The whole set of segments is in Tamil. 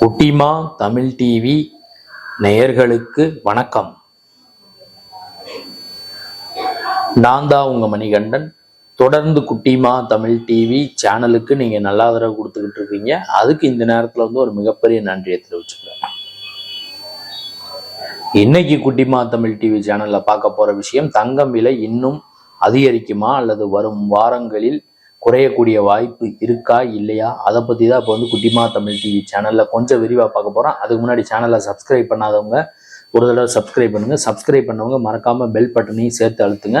குட்டிமா தமிழ் டிவி நேயர்களுக்கு வணக்கம். நான் தான் உங்க மணிகண்டன். தொடர்ந்து குட்டிமா தமிழ் டிவி சேனலுக்கு நீங்க நல்ல ஆதரவு கொடுத்துக்கிட்டு இருக்கீங்க. அதுக்கு இந்த நேரத்துல வந்து ஒரு மிகப்பெரிய நன்றியை தெரிவிச்சுக்கிறேன். இன்னைக்கு குட்டிமா தமிழ் டிவி சேனல்ல பார்க்க போற விஷயம் தங்கம் விலை இன்னும் அதிகரிக்குமா அல்லது வரும் வாரங்களில் குறையக்கூடிய வாய்ப்பு இருக்கா இல்லையா? அதை பற்றி தான் இப்போ வந்து குட்டிமா தமிழ் டிவி சேனலில் கொஞ்சம் விரிவாக பார்க்க போகிறோம் அதுக்கு முன்னாடி சேனலை சப்ஸ்கிரைப் பண்ணாதவங்க ஒரு தடவை சப்ஸ்கிரைப் பண்ணுங்கள் சப்ஸ்கிரைப் பண்ணவங்க மறக்காமல் பெல் பட்டனையும் சேர்த்து அழுத்துங்க.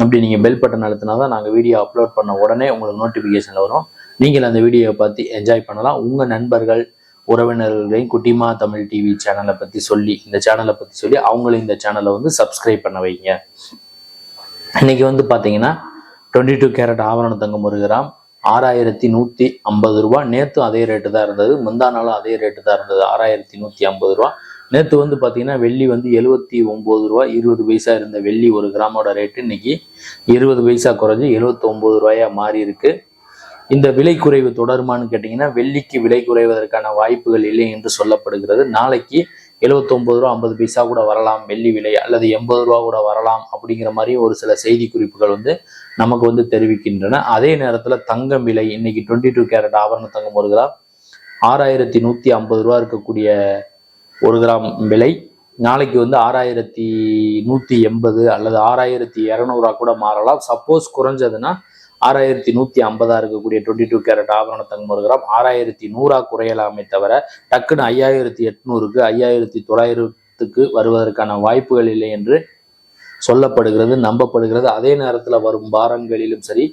அப்படி நீங்கள் பெல் பட்டன் அழுத்தினா தான் நாங்கள் வீடியோ அப்லோட் பண்ண உடனே உங்களுக்கு நோட்டிஃபிகேஷனில் வரும். நீங்கள் அந்த வீடியோவை பார்த்து என்ஜாய் பண்ணலாம். உங்கள் நண்பர்கள் உறவினர்களையும் குட்டிமா தமிழ் டிவி சேனலை பற்றி சொல்லி இந்த சேனலை பற்றி சொல்லி அவங்களும் இந்த சேனலை வந்து சப்ஸ்கிரைப் பண்ண வைங்க. இன்றைக்கி வந்து பார்த்தீங்கன்னா டுவெண்ட்டி டூ கேரட் ஆவரண தங்கம் ஒரு கிராம் ஆறாயிரத்தி நூற்றி ஐம்பது ரூபா. நேற்று அதே ரேட்டு தான் இருந்தது. முந்தா நாளும் அதே ரேட்டு தான் இருந்தது. ஆறாயிரத்தி நூற்றி ஐம்பது ரூபா. நேற்று வந்து பார்த்தீங்கன்னா வெள்ளி வந்து எழுபத்தி ஒம்பது ரூபா. இருபது பைசா இருந்த வெள்ளி ஒரு கிராமோட ரேட்டு இன்னைக்கு இருபது பைசா குறைஞ்சி எழுபத்தி ஒம்பது ரூபாயா மாறி இருக்கு. இந்த விலை குறைவு தொடருமான்னு கேட்டிங்கன்னா வெள்ளிக்கு விலை குறைவதற்கான வாய்ப்புகள் இல்லை என்று சொல்லப்படுகிறது. நாளைக்கு 79 ரூபா ஐம்பது பைசா கூட வரலாம் வெள்ளி விலை அல்லது எண்பது ரூபா கூட வரலாம் அப்படிங்கிற மாதிரி ஒரு சில செய்தி குறிப்புகள் வந்து நமக்கு வந்து தெரிவிக்கின்றன. அதே நேரத்தில் தங்கம் விலை இன்னைக்கு டுவெண்ட்டி டூ கேரட் ஆபரண தங்கம் ஒரு கிராம் ஆறாயிரத்தி நூற்றி ஐம்பது ரூபா இருக்கக்கூடிய ஒரு கிராம் விலை. நாளைக்கு வந்து ஆறாயிரத்தி நூற்றி எண்பது அல்லது ஆறாயிரத்தி இரநூறுவா கூட மாறலாம். சப்போஸ் குறைஞ்சதுன்னா ஆறாயிரத்தி நூற்றி ஐம்பதா இருக்கக்கூடிய டுவெண்ட்டி டூ கேரட் ஆபரண தங்கம் ஒரு கிராம் ஆறாயிரத்தி நூறா குறையலாமே தவிர டக்குன்னு ஐயாயிரத்தி எட்நூறுக்கு ஐயாயிரத்தி தொள்ளாயிரத்துக்கு வருவதற்கான வாய்ப்புகள் இல்லை என்று சொல்லப்படுகிறது நம்பப்படுகிறது. அதே நேரத்தில் வரும் வாரங்களிலும் சரி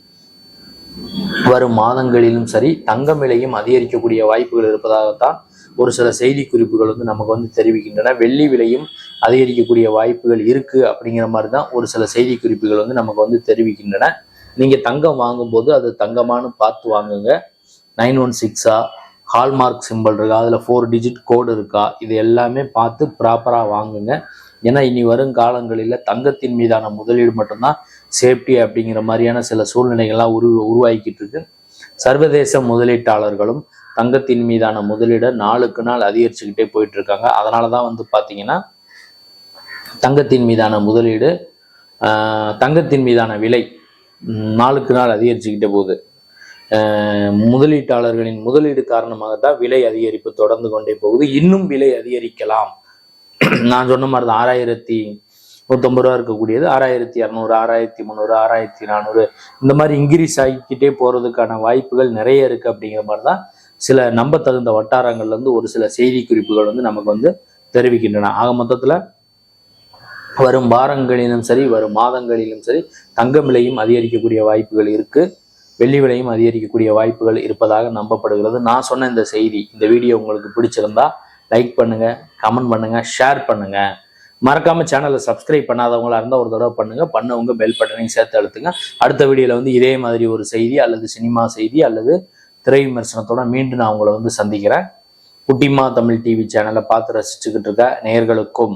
வரும் மாதங்களிலும் சரி தங்கம் விலையும் அதிகரிக்கக்கூடிய வாய்ப்புகள் இருப்பதாகத்தான் ஒரு சில செய்தி குறிப்புகள் வந்து நமக்கு வந்து தெரிவிக்கின்றன. வெள்ளி விலையும் அதிகரிக்கக்கூடிய வாய்ப்புகள் இருக்கு அப்படிங்கிற மாதிரி தான் ஒரு சில செய்தி குறிப்புகள் வந்து நமக்கு வந்து தெரிவிக்கின்றன. நீங்கள் தங்கம் வாங்கும்போது அது தங்கமானு பார்த்து வாங்குங்க. நைன் ஒன் சிக்ஸா? ஹால்மார்க் சிம்பிள் இருக்கா? அதில் ஃபோர் டிஜிட் கோடு இருக்கா? இது எல்லாமே பார்த்து ப்ராப்பராக வாங்குங்க. ஏன்னா இனி வரும் காலங்களில் தங்கத்தின் மீதான முதலீடு மட்டும்தான் சேஃப்டி அப்படிங்கிற மாதிரியான சில சூழ்நிலைகள்லாம் உரு உருவாக்கிட்டு இருக்கு சர்வதேச முதலீட்டாளர்களும் தங்கத்தின் மீதான முதலீடை நாளுக்கு நாள் அதிகரிச்சுக்கிட்டே போயிட்டு இருக்காங்க அதனால தான் வந்து பார்த்தீங்கன்னா தங்கத்தின் மீதான முதலீடு தங்கத்தின் மீதான விலை நாளுக்கு நாள் அதிகரிச்சுக்கிட்டே போகுது. முதலீட்டாளர்களின் முதலீடு காரணமாக தான் விலை அதிகரிப்பு தொடர்ந்து கொண்டே போகுது. இன்னும் விலை அதிகரிக்கலாம். நான் சொன்ன மாதிரி தான் ஆறாயிரத்தி நூற்றம்பது ரூபா இருக்கக்கூடியது ஆறாயிரத்தி இரநூறு ஆறாயிரத்தி முந்நூறு ஆறாயிரத்தி நானூறு இந்த மாதிரி இன்க்ரீஸ் ஆகிக்கிட்டே போகிறதுக்கான வாய்ப்புகள் நிறைய இருக்குது அப்படிங்கிற மாதிரி தான் சில நம்ப தகுந்த வட்டாரங்கள்லேருந்து ஒரு சில செய்தி குறிப்புகள் வந்து நமக்கு வந்து தெரிவிக்கின்றன. ஆக மொத்தத்தில் வரும் வாரங்களிலும் சரி வரும் மாதங்களிலும் சரி தங்கம் விலையும் அதிகரிக்கக்கூடிய வாய்ப்புகள் இருக்கு. வெள்ளி விலையும் அதிகரிக்கக்கூடிய வாய்ப்புகள் இருப்பதாக நம்பப்படுகிறது. நான் சொன்ன இந்த செய்தி இந்த வீடியோ உங்களுக்கு பிடிச்சிருந்தா லைக் பண்ணுங்க கமெண்ட் பண்ணுங்க ஷேர் பண்ணுங்க. மறக்காம சேனலை சப்ஸ்கிரைப் பண்ணாதவங்களா இருந்தால் ஒரு தடவை பண்ணுங்க. பண்ணவங்க பெல் பட்டனையும் சேர்த்து அழுத்துங்க. அடுத்த வீடியோல வந்து இதே மாதிரி ஒரு செய்தி அல்லது சினிமா செய்தி அல்லது திரை விமர்சனத்தோட மீண்டும் நான் உங்களை வந்து சந்திக்கிறேன். குட்டிமா தமிழ் டிவி சேனலை பார்த்து ரசிச்சுக்கிட்டு இருக்க நேர்களுக்கும்